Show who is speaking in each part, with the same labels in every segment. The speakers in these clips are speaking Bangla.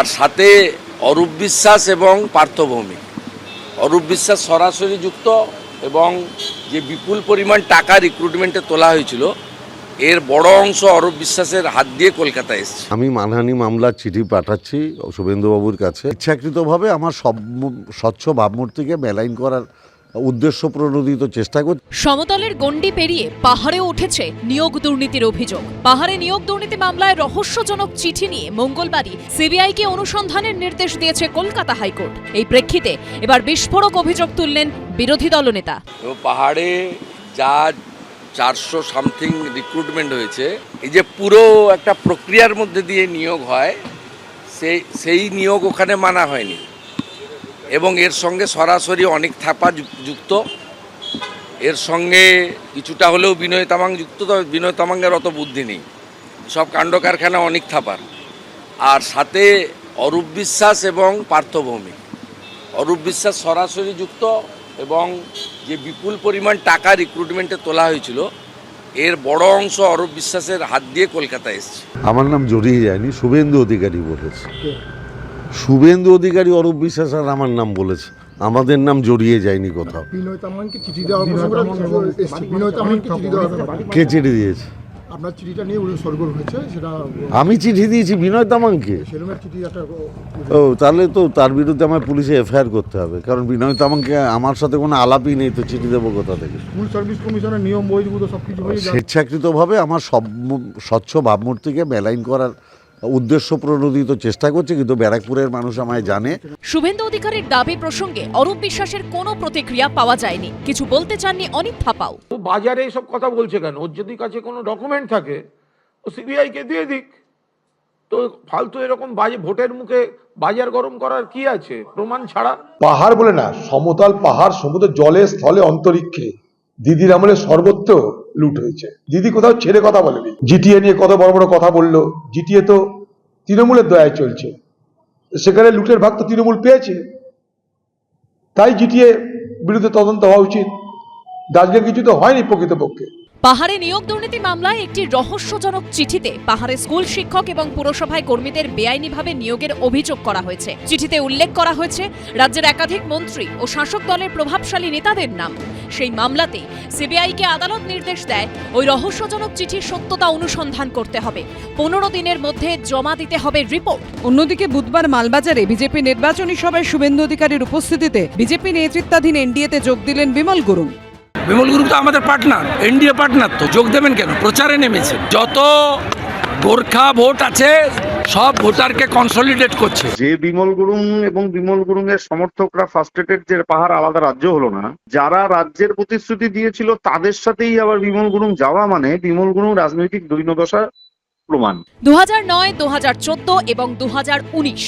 Speaker 1: আর সাথে অরূপ বিশ্বাস এবং পার্থভৌমিক। অরূপ বিশ্বাস সরাসরি যুক্ত এবং যে বিপুল পরিমাণ টাকা রিক্রুটমেন্টে তোলা হয়েছিল, এর বড় অংশ অরূপ বিশ্বাসের হাত দিয়ে কলকাতায় এসছে।
Speaker 2: আমি মানহানি মামলার চিঠি পাঠাচ্ছি শুভেন্দুবাবুর কাছে। ইচ্ছাকৃতভাবে আমার সব স্বচ্ছ ভাবমূর্তিকে মেলাইন করার উদ্দেশ্য প্রণোদিত চেষ্টা করছি
Speaker 3: সমতলের গণ্ডি পেরিয়ে পাহাড়েও উঠেছে নিয়োগ দুর্নীতির অভিযোগ। পাহাড়ে নিয়োগ দুর্নীতি মামলায় রহস্যজনক চিঠি নিয়ে মঙ্গলবারই সিবিআইকে অনুসন্ধানের নির্দেশ দিয়েছে কলকাতা হাইকোর্ট। এই প্রেক্ষিতে এবার বিস্ফোরক অভিযোগ তুললেন বিরোধী দলনেতা।
Speaker 1: পাহাড়ে যা চারশো সামথিং রিক্রুটমেন্ট হয়েছে এই যে পুরো একটা প্রক্রিয়ার মধ্যে দিয়ে নিয়োগ হয় সেই সেই নিয়োগ ওখানে মানা হয়নি। এবং এর সঙ্গে সরাসরি অনেক থাপা যুক্ত। এর সঙ্গে কিছুটা হলেও বিনয় তামাং যুক্ত তবে বিনয় তামাংয়ের অত বুদ্ধি নেই। সব কাণ্ড কারখানা অনেক থাপার। আর সাথে অরূপ বিশ্বাস এবং পার্থভৌমিক অরূপ বিশ্বাস সরাসরি যুক্ত এবং যে বিপুল পরিমাণ টাকা রিক্রুটমেন্টে তোলা হয়েছিল এর বড় অংশ অরূপ বিশ্বাসের হাত দিয়ে কলকাতায় এসছে।
Speaker 2: আমার নাম জড়িয়ে যায়নি শুভেন্দু অধিকারী বলেছে। শুভেন্দু অধিকারী অরূপ বিশ্বাস আর আমার নাম বলেছে। আমাদের নাম জড়িয়ে যায়নি কোথাও। কে চিঠি দিয়েছে?
Speaker 4: আপনার চিঠিটা নিয়ে সরগোল হয়েছে সেটা
Speaker 2: আমি চিঠি দিয়েছি বিনয় তামাংকে ও তাহলে তো তার বিরুদ্ধে আমার পুলিশে এফআইআর করতে হবে। কারণ বিনয় তামাংকে আমার সাথে কোনো আলাপই নেই তো চিঠি দেবো কোথা থেকে?
Speaker 4: স্কুল সার্ভিস কমিশনের নিয়ম বহির্ভূত সব কিছু
Speaker 2: স্বেচ্ছাকৃতভাবে আমার সব স্বচ্ছ ভাবমূর্তিকে মেলাইন করার উদ্দেশ্য প্রণোদিত চেষ্টা করছে কিন্তু ব্যারাকপুরের মানুষ আমায় জানে।
Speaker 3: শুভেন্দু অধিকারীর দাবি প্রসঙ্গে অরূপ বিশ্বাসের কোনো প্রতিক্রিয়া পাওয়া যায়নি। কিছু বলতে চাননি অনিক থাপাও।
Speaker 5: ও বাজারে এসব কথা বলছে কেন? ওর যদি কাছে কোনো ডকুমেন্ট থাকে ও সিবিআইকে দিয়ে দিক। তো ফালতু এরকম বাজে ভোটের মুখে বাজার গরম করার কি আছে? প্রমাণ ছাড়া?
Speaker 6: পাহাড় বলে না সমতল পাহাড় সমুদ্র জলে স্থলে অন্তরিক্ষে। দিদির আমলে সর্বত্র লুট হয়েছে। দিদি কোথাও ছেড়ে কথা বলেনি। জিটিএ নিয়ে কত বড় বড় কথা বলল। জিটিএ তো তৃণমূলের দয়ায় চলছে। সেখানে লুটের ভাগ তো তৃণমূল পেয়েছে। তাই জিটিএ বিরুদ্ধে তদন্ত হওয়া উচিত। দার্জিলিং কিছু তো হয়নি প্রকৃতপক্ষে।
Speaker 3: পাহাড়ে নিয়োগ দুর্নীতি মামলায় একটি রহস্যজনক চিঠিতে পাহাড়ে স্কুল শিক্ষক এবং পুরসভায় কর্মীদের বেআইনিভাবে নিয়োগের অভিযোগ করা হয়েছে। চিঠিতে উল্লেখ করা হয়েছে, রাজ্যের একাধিক মন্ত্রী ও শাসক দলের প্রভাবশালী নেতাদের নাম। সেই মামলাতে সিবিআইকে আদালত নির্দেশ দেয়, ওই রহস্যজনক চিঠির সত্যতা অনুসন্ধান করতে হবে। পনেরো দিনের মধ্যে জমা দিতে হবে রিপোর্ট।
Speaker 7: অন্যদিকে বুধবার মালবাজারে বিজেপি নির্বাচনী সভায় শুভেন্দু অধিকারীর উপস্থিতিতে বিজেপি নেতৃত্বাধীন এনডিএতে যোগ দিলেন বিমল গুরুং।
Speaker 8: বিমল গুরু তো আমাদের পার্টনার এনডিএ পার্টনার তো যোগ দেবেন কেন? প্রচারে নেমেছে। যত গোর্খা ভোট আছে সব ভোটারকে কনসলিডেট করছে।
Speaker 9: যে বিমল গুরুং এবং বিমল গুরুং এর সমর্থকরা ফার্স্টেটেড যে পাহাড় আলাদা রাজ্য হলো না যারা রাজ্যের প্রতিশ্রুতি দিয়েছিল তাদের সাথেই আবার বিমল গুরুং যাওয়া মানে বিমল গুরুং রাজনৈতিক দৈন্যদশা প্রমাণ।
Speaker 3: দু হাজার নয় দু হাজার চোদ্দ এবং দু হাজার উনিশ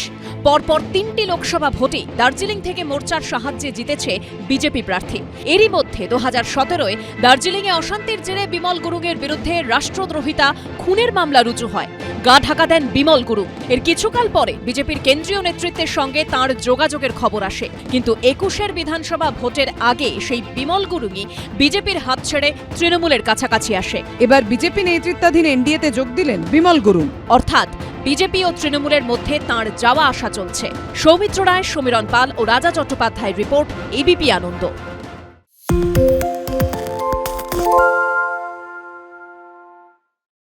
Speaker 3: পরপর তিনটি লোকসভা ভোটে দার্জিলিং থেকে মোর্চার সাহায্যে জিতেছে বিজেপি প্রার্থী। এরই মধ্যে দু হাজার সতেরোয় দার্জিলিংয়ে অশান্তির জেরে বিমল গুরুংয়ের বিরুদ্ধে রাষ্ট্রদ্রোহিতা খুনের মামলা রুজু হয়। গা ঢাকা দেন বিমল গুরু। এর কিছুকাল পরে বিজেপির কেন্দ্রীয় নেতৃত্বের সঙ্গে তার যোগাযোগের খবর আসে। কিন্তু একুশের বিধানসভা ভোটের আগে সেই বিমল গুরুংই বিজেপির হাত ছেড়ে তৃণমূলের কাছাকাছি আসে।
Speaker 7: এবার বিজেপি নেতৃত্বাধীন এনডিএতে যোগ দিলেন বিমল গুরুং।
Speaker 3: অর্থাৎ বিজেপি ও তৃণমূলের মধ্যে তাঁর যাওয়া আসা চলছে। সৌমিত্র রায়, সমীরণ পাল ও রাজা চট্টোপাধ্যায়ের রিপোর্ট এবিপি আনন্দ।